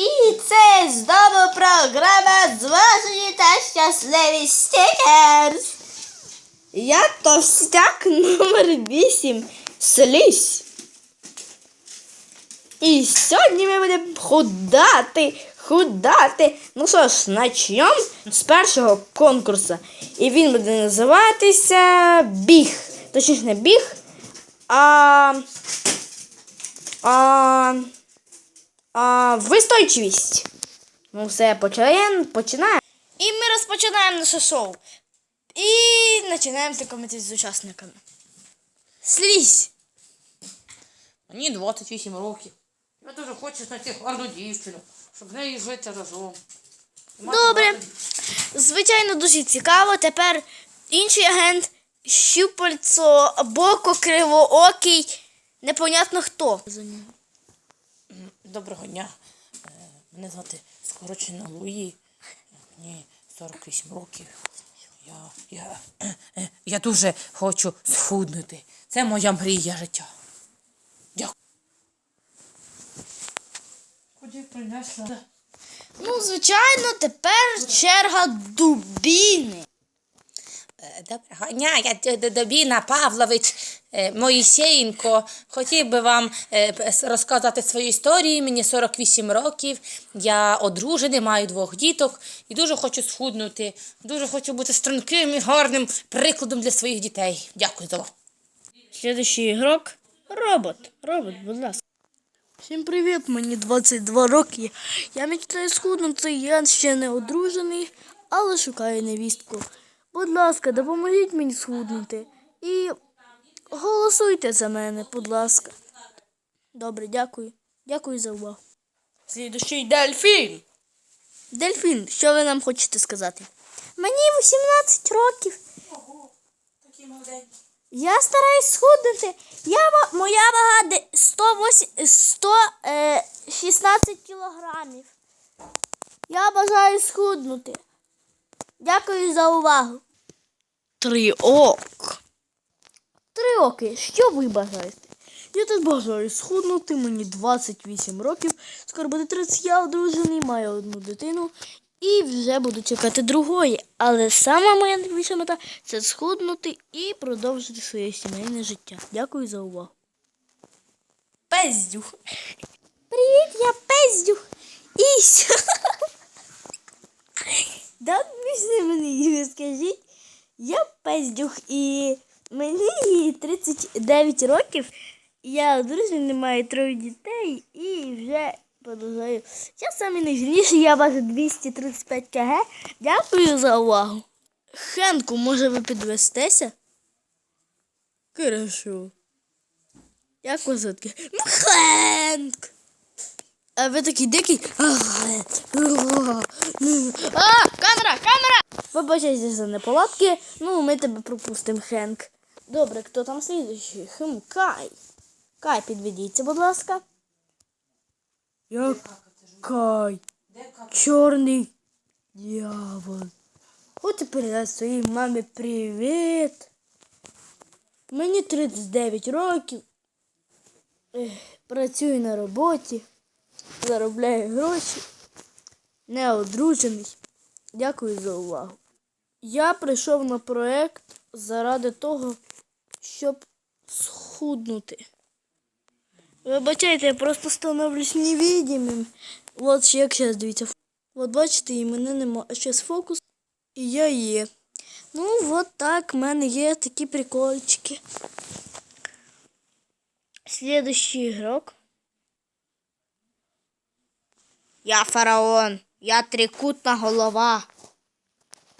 І це знову програма Зважені та щасливі стікерс. Я товстяк номер 8 Слізь. І сьогодні ми будемо худати, худати. Ну що ж, почнемо з першого конкурсу. І він буде називатися Біг. Точніше, не біг, а. а, а вистойчивість. Ну, все, починаємо. починаємо. І ми розпочинаємо наше шоу. І починаємо знайомитися з учасниками. Слізь! Мені 28 років. Я дуже хочу знайти гарну дівчину, щоб в неї жити разом. Добре. Звичайно, дуже цікаво. Тепер інший агент щупальцо, боко, кривоокий, непонятно хто. Доброго дня. Е, Мене звати скорочено Луї. Мені 48 років. Я, я, е, я дуже хочу схуднути. Це моя мрія життя. Дякую. Куди принесла? Ну, звичайно, тепер черга дубіни. Е, Доброго дня, я Д- Д- Павлович е, Хотів би вам е, розказати свою історію. Мені 48 років. Я одружений, маю двох діток і дуже хочу схуднути. Дуже хочу бути струнким і гарним прикладом для своїх дітей. Дякую за увагу. Следующий ігрок робот. Робот, будь ласка. Всім привіт, мені 22 роки. Я мечтаю схуднути, я ще не одружений, але шукаю невістку. Будь ласка, допоможіть мені схуднути. І голосуйте за мене, будь ласка. Добре, дякую. Дякую за увагу. Слідущий дельфін. Дельфін, що ви нам хочете сказати? Мені 18 років. Такий молоденький. Я стараюсь схуднути. Я, моя вага де- 108, 116 кілограмів. Я бажаю схуднути. Дякую за увагу. Три ок. Три. Що ви бажаєте? Я теж бажаю схуднути, мені 28 років. Скоро буде 30, я одружений, маю одну дитину і вже буду чекати другої. Але сама моя найбільша мета це схуднути і продовжити своє сімейне життя. Дякую за увагу. Пездюх. Привіт, я Пездюх. Ісь. Да, після мені скажіть. Я Пездюх і мені 39 років. Я одружений, маю троє дітей і вже продовжую. Я самий найжирніший, я важу 235 кг. Дякую за увагу. Хенку, може ви підвестеся? Хорошо. Як вас? Ну, Хенк! А ви такий дикий. А, камера, камера! Вибачайте за неполадки. Ну, ми тебе пропустимо, Хенк. Добре, хто там слідуючий? Хм, Кай. Кай, підведіться, будь ласка. Я Кай. Чорний дьявол. Хочу передати своїй мамі привіт. Мені 39 років. Працюю на роботі, заробляю гроші, не одружений. Дякую за увагу. Я прийшов на проект заради того, щоб схуднути. Вибачайте, я просто становлюсь невидимим. От ще як зараз дивіться. От бачите, і мене нема. А зараз фокус. І я є. Ну, от так, в мене є такі прикольчики. Следующий игрок. Я фараон. Я трикутна голова.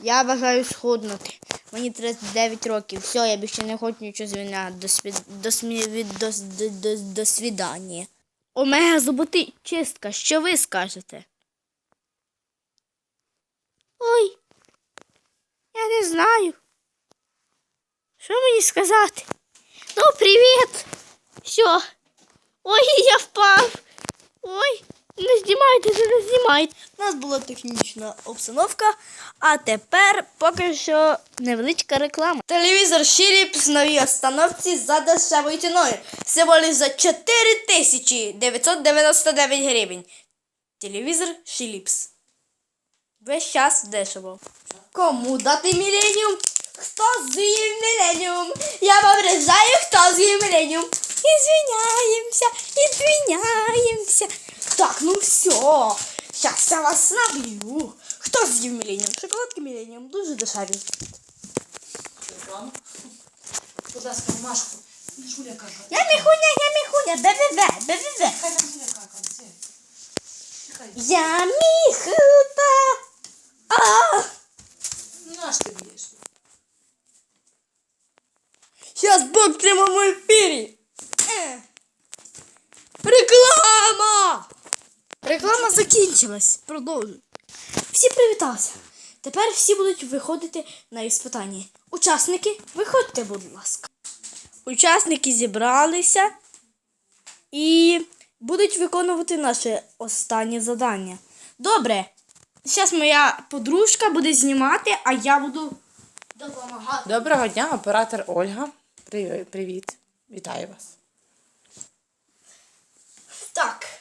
Я бажаю схуднути. Мені 39 років. Все, я більше не хочу нічого звільняти. До, свід... до, смі... до... До... До... до свідання. Омега зубути чистка. Що ви скажете? Ой. Я не знаю. Що мені сказати? Ну, привіт! Що? Ой, я впав. Ой, не знімайте, не знімайте. У нас була технічна обстановка, а тепер поки що невеличка реклама. Телевізор в новій остановці за дешевою ціною. Лише за 4999 гривень. Телевізор Philips. Весь час дешево. Кому дати міленіум? Хто з'їв міленіум? Я попереджаю, хто з'їв міленіум. Ізвиняємося, ізвиняємося. Так, ну все. Щас я вас наб'ю. Хто з'їв міленіум? Шоколадки міленіум дуже дешеві. Реклама. Будь ласка, Машку. Жуля кака. Я міхуня, я міхуня, бе-бе-бе, бе-бе-бе. Хай там Жуля кака. все. Чекай. Я міхута. А! Ну, аж ти б'єш. Сейчас Бог в прямому ефірі. Закінчилась. Продовжуй. Всі привіталися. Тепер всі будуть виходити на іспитання. Учасники, виходьте, будь ласка. Учасники зібралися і будуть виконувати наше останнє завдання. Добре. Зараз моя подружка буде знімати, а я буду допомагати. Доброго дня, оператор Ольга. Привіт. Привіт. Вітаю вас. Так.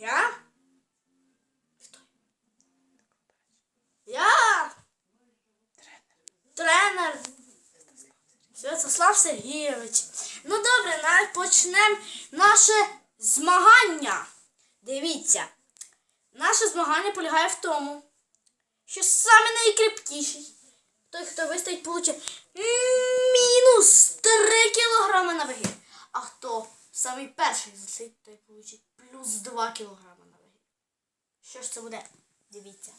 Я? Хто? Я? Тренер. Тренер. Святослав Сергійович. Ну добре, навіть почнемо наше змагання. Дивіться. Наше змагання полягає в тому, що саме найкрепкіший, той, хто вистоїть, получить мінус 3 кілограми на ваги. А хто самий перший засить, той получить плюс 2 кілограми на ваги. Що ж це буде? Дивіться.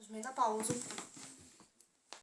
Жми на паузу.